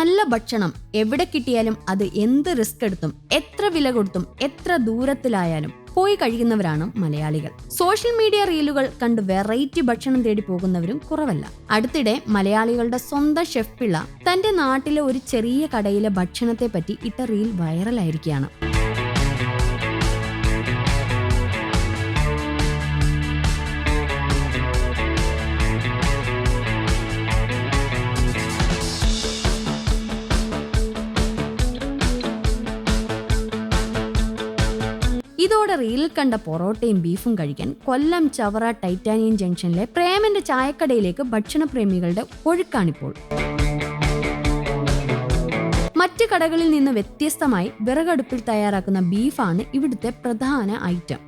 നല്ല ഭക്ഷണം എവിടെ കിട്ടിയാലും അത് എന്ത് റിസ്ക് എടുത്തും എത്ര വില കൊടുത്തും എത്ര ദൂരത്തിലായാലും പോയി കഴിക്കുന്നവരാണ് മലയാളികൾ. സോഷ്യൽ മീഡിയ റീലുകൾ കണ്ട് വെറൈറ്റി ഭക്ഷണം തേടി പോകുന്നവരും കുറവല്ല. അടുത്തിടെ മലയാളികളുടെ സ്വന്തം ഷെഫ് പിള്ള തന്റെ നാട്ടിലെ ഒരു ചെറിയ കടയിലെ ഭക്ഷണത്തെ പറ്റി ഇട്ട റീൽ വൈറലായിരിക്കുകയാണ് ഇതോടെ റീലിൽ കണ്ട പൊറോട്ടയും ബീഫും കഴിക്കാൻ കൊല്ലം ചവറ ടൈറ്റാനിയം ജംഗ്ഷനിലെ പ്രേമന്റെ ചായക്കടയിലേക്ക് ഭക്ഷണപ്രേമികളുടെ ഒഴുക്കാണിപ്പോൾ. മറ്റ് കടകളിൽ നിന്ന് വ്യത്യസ്തമായി വിറകടുപ്പിൽ തയ്യാറാക്കുന്ന ബീഫാണ് ഇവിടുത്തെ പ്രധാന ഐറ്റം.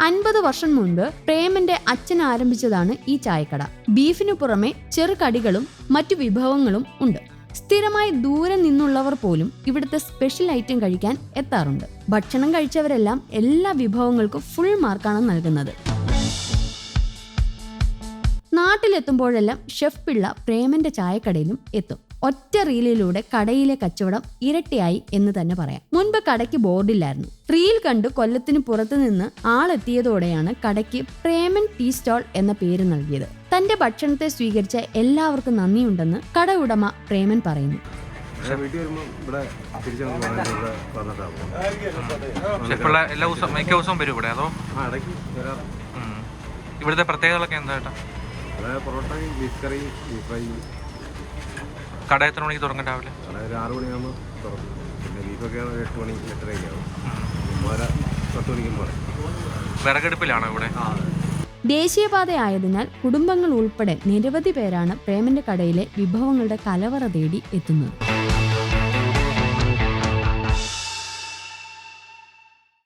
അൻപത് വർഷം മുൻപ് പ്രേമന്റെ അച്ഛൻ ആരംഭിച്ചതാണ് ഈ ചായക്കട. ബീഫിനു പുറമെ ചെറുകടികളും മറ്റു വിഭവങ്ങളും ഉണ്ട്. സ്ഥിരമായി ദൂരെ നിന്നുള്ളവർ പോലും ഇവിടുത്തെ സ്പെഷ്യൽ ഐറ്റം കഴിക്കാൻ എത്താറുണ്ട്. ഭക്ഷണം കഴിച്ചവരെല്ലാം എല്ലാ വിഭവങ്ങൾക്കും ഫുൾ മാർക്കാണ് നൽകുന്നത്. നാട്ടിലെത്തുമ്പോഴെല്ലാം ഷെഫ് പിള്ള പ്രേമന്റെ ചായക്കടയിലും എത്തും. ഒറ്റ റീലിലൂടെ കടയിലെ കച്ചവടം ഇരട്ടിയായി എന്ന് തന്നെ പറയാം. മുൻപ് കടയ്ക്ക് ബോർഡില്ലായിരുന്നു. റീൽ കണ്ട് കൊല്ലത്തിന് പുറത്തു നിന്ന് ആളെത്തിയതോടെയാണ് കടയ്ക്ക് പ്രേമൻ ടീ സ്റ്റാൾ എന്ന പേര് നൽകിയത്. തന്റെ ഭക്ഷണത്തെ സ്വീകരിച്ച എല്ലാവർക്കും നന്ദിയുണ്ടെന്ന് കട ഉടമ പ്രേമൻ പറയുന്നു. എല്ലാ ദിവസവും മിക്ക ദിവസവും വരും ഇവിടെ അതോ. ഇവിടുത്തെ പ്രത്യേകതകളൊക്കെ എന്താ പൊറോട്ടയും ബീഫ് കറിയും ബീഫ് ഫ്രൈയും കട എത്ര മണിക്ക് തുറങ്ങും രാവിലെ. അതായത് ഒരു ആറ് മണിയാകുമ്പോൾ തുറക്കും. പിന്നെ ബീഫൊക്കെ ആണ് ഒരു എട്ട് മണി എട്ടരയൊക്കെ ആവും. ഉം. ഓരോ പത്ത് മണിക്കും പറയും വിറകടുപ്പിലാണോ ഇവിടെ? ആ അതെ. ദേശീയപാത ആയതിനാൽ കുടുംബങ്ങൾ ഉൾപ്പെടെ നിരവധി പേരാണ് പ്രേമന്റെ കടയിലെ വിഭവങ്ങളുടെ കലവറ തേടി എത്തുന്നത്.